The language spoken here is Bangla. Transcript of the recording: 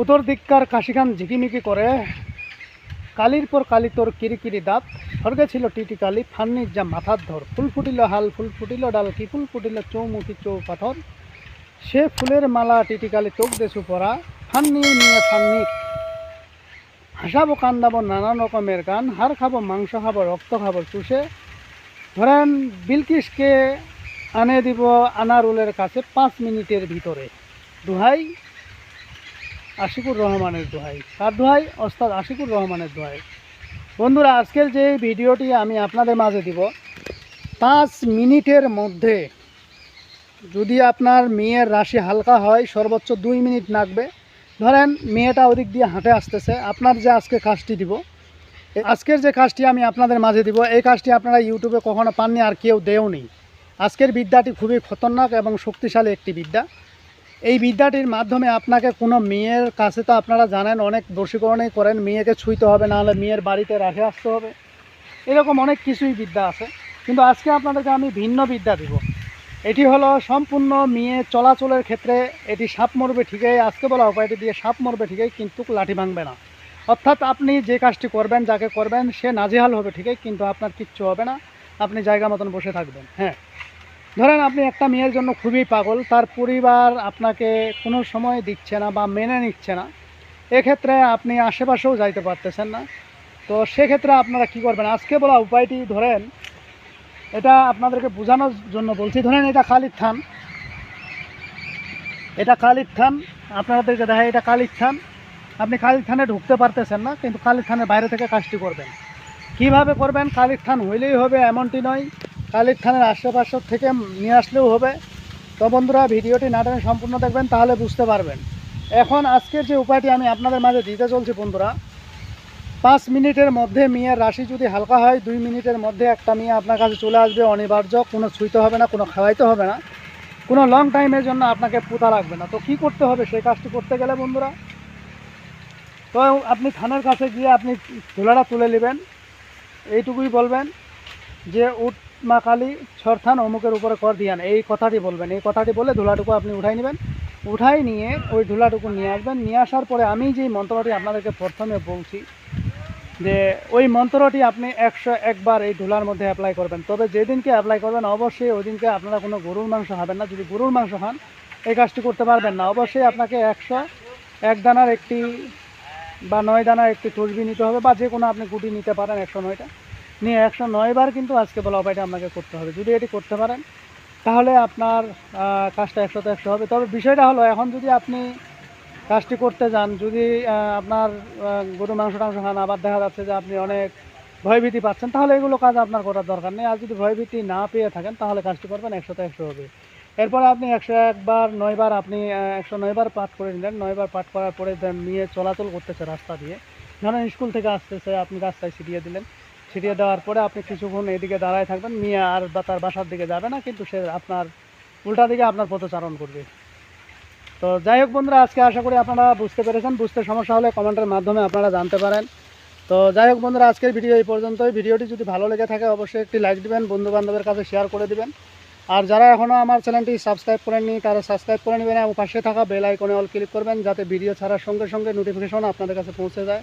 উত্তর দিককার কাশিখান ঝিকিমিকি করে, কালির পর কালি তোর কিরিকিরি দাঁত। স্বর্গে ছিল টিটি কালি ফান্নির যা মাথার ধর। ফুল ফুটিল হাল, ফুল ফুটিল ডাল কি, ফুল ফুটিল চৌমুখী চৌ পাথর সে ফুলের মালা টিটি কালি চোখ দেশু পরা ফান্নি নিয়ে ফান্নিক হাসাবো, কান্দাবো নানান রকমের গান। হাড় খাব, মাংস খাব, রক্ত খাব চুষে। ধরেন বিলকিসকে আনে দিব আনারুলের কাছে পাঁচ মিনিটের ভিতরে। দুহাই আশিকুর রহমানের দোহাই। কার দোহাই ওস্তাদ আশিকুর রহমানের দোহাই। বন্ধুরা, আজকের যে ভিডিওটি আমি আপনাদের মাঝে দিব, পাঁচ মিনিটের মধ্যে যদি আপনার মেয়ের রাশি হালকা হয়, সর্বোচ্চ দুই মিনিট লাগবে ধরেন, মেয়েটা ওদিক দিয়ে হাঁটে আসতেছে, আপনার যে আজকে কাজটি দিব আজকের যে কাজটি আমি আপনাদের মাঝে দিব, এই কাজটি আপনারা ইউটিউবে কখনো পাননি আর কেউ দেওনি। আজকের বিদ্যাটি খুবই খতরনাক এবং শক্তিশালী একটি বিদ্যা। এই বিদ্যাটির মাধ্যমে আপনাকে কোনো মেয়ের কাছে তো আপনারা জানেন, অনেক দোষীকরণই করেন, মেয়েকে ছুঁইতে হবে না হলে মেয়ের বাড়িতে রেখে আসতে হবে। এরকম অনেক কিছুই বিদ্যা আছে। কিন্তু আজকে আপনাদেরকে আমি ভিন্ন বিদ্যা দিব। এটি হলো সম্পূর্ণ মেয়ে চলাচলের ক্ষেত্রে এটি সাপ মরবে ঠিকই, আজকে বলা উপায়টি দিয়ে সাপ মরবে ঠিকই, কিন্তু লাঠি ভাঙবে না। অর্থাৎ আপনি যে কাজটি করবেন, যাকে করবেন, সে নাজেহাল হবে ঠিকই, কিন্তু আপনার কিচ্ছু হবে না। আপনি জায়গা মতন বসে থাকবেন। হ্যাঁ। ধরেন আপনি একটা মেয়ের জন্য খুবই পাগল, তার পরিবার আপনাকে কোনো সময় দিচ্ছে না বা মেনে নিচ্ছে না, এক্ষেত্রে আপনি আশেপাশেও যাইতে পারতেছেন না। তো সেক্ষেত্রে আপনারা কি করবেন? আজকে বলা উপায়টি ধরেন, এটা আপনাদেরকে বোঝানোর জন্য বলছি। ধরেন এটা কালির থান এটা কালির থান আপনাদেরকে দেখায় এটা কালির থান আপনি কালির থানে ঢুকতে পারতেছেন না, কিন্তু কালির থানের বাইরে থেকে কাজটি করবেন। কীভাবে করবেন? কালির থান হইলেই হবে, এমনটি নয়। কালির থানের আশেপাশে থেকে নিয়ে আসলেও হবে। তো বন্ধুরা, ভিডিওটি নাটনে সম্পূর্ণ দেখবেন, তাহলে বুঝতে পারবেন। এখন আজকের যে উপায়টি আমি আপনাদের মাঝে দিতে চলছি বন্ধুরা, পাঁচ মিনিটের মধ্যে মেয়ের রাশি যদি হালকা হয়, দুই মিনিটের মধ্যে একটা মেয়ে আপনার কাছে চলে আসবে অনিবার্য, কোনো ছুঁইতে হবে না, কোনো খাওয়াইতে হবে না, কোনো লং টাইমের জন্য আপনাকে পুঁতা লাগবে না। তো কি করতে হবে, সেই কাজটি করতে গেলে বন্ধুরা, তো আপনি থানার কাছে গিয়ে আপনি ধুলাটা তুলে নেবেন, এইটুকুই বলবেন যে উট মা কালী সরথান অমুকের উপরে কর দিয়ান এই কথাটি বলবেন। এই কথাটি বলে ধুলাটুকু আপনি উঠাই নেবেন। উঠাই নিয়ে ওই ধুলাটুকু নিয়ে আসবেন। নিয়ে আসার পরে আমি যেই মন্ত্রটি আপনাদেরকে প্রথমে বলছি, যে ওই মন্ত্রটি আপনি একশো একবার এই ধুলার মধ্যে অ্যাপ্লাই করবেন। তবে যেদিনকে অ্যাপ্লাই করবেন, অবশ্যই ওই দিনকে আপনারা কোনো গরুর মাংস খাবেন না। যদি গরুর মাংস খান, এই কাজটি করতে পারবেন না। অবশ্যই আপনাকে একশো এক দানার একটি বা নয় দানার একটি তসবি নিতে হবে বা যে কোনো আপনি গুটি নিতে পারেন একশো নয়টা। নিয়ে একশো নয়বার কিন্তু আজকে বলা উপায়টা আপনাকে করতে হবে। যদি এটি করতে পারেন, তাহলে আপনার কাজটা একশোতে একশো হবে। তবে বিষয়টা হলো, এখন যদি আপনি কাজটি করতে যান, যদি আপনার গরু মাংস টাংস খান, আবার দেখা যাচ্ছে যে আপনি অনেক ভয়ভীতি পাচ্ছেন, তাহলে এগুলো কাজ আপনার করার দরকার নেই। আর যদি ভয়ভীতি না পেয়ে থাকেন, তাহলে কাজটি করবেন, একশোতে একশো হবে। এরপরে আপনি একশো একবার নয়বার আপনি একশো নয়বার পাঠ করে নিলেন। নয়বার পাঠ করার পরে নিয়ে চলাচল করতেছে রাস্তা দিয়ে। ধরেন স্কুল থেকে আসতেছে, আপনি রাস্তায় ছিটিয়ে দিলেন। ছিটিয়ে দেওয়ার পরে আপনি কিছুক্ষণ এদিকে দাঁড়ায় থাকবেন, নিয়ে আর বা তার বাসার দিকে যাবে না, কিন্তু সে আপনার উল্টা দিকে আপনার পথচারণ করবে। তো যাই হোক বন্ধুরা, আজকে আশা করি আপনারা বুঝতে পেরেছেন। বুঝতে সমস্যা হলে কমেন্টের মাধ্যমে আপনারা জানতে পারেন। তো যাই হোক বন্ধুরা, আজকের ভিডিও এই পর্যন্তই। ভিডিওটি যদি ভালো লেগে থাকে, অবশ্যই একটি লাইক দিবেন বন্ধু বান্ধবের কাছে শেয়ার করে দিবেন। আর যারা এখনও আমার চ্যানেলটি সাবস্ক্রাইব করেননি, তারা সাবস্ক্রাইব করে নেবেন এবং পাশে থাকা বেল আইকনে অল ক্লিক করবেন, যাতে ভিডিও ছাড়ার সঙ্গে সঙ্গে নোটিফিকেশন আপনাদের কাছে পৌঁছে যায়।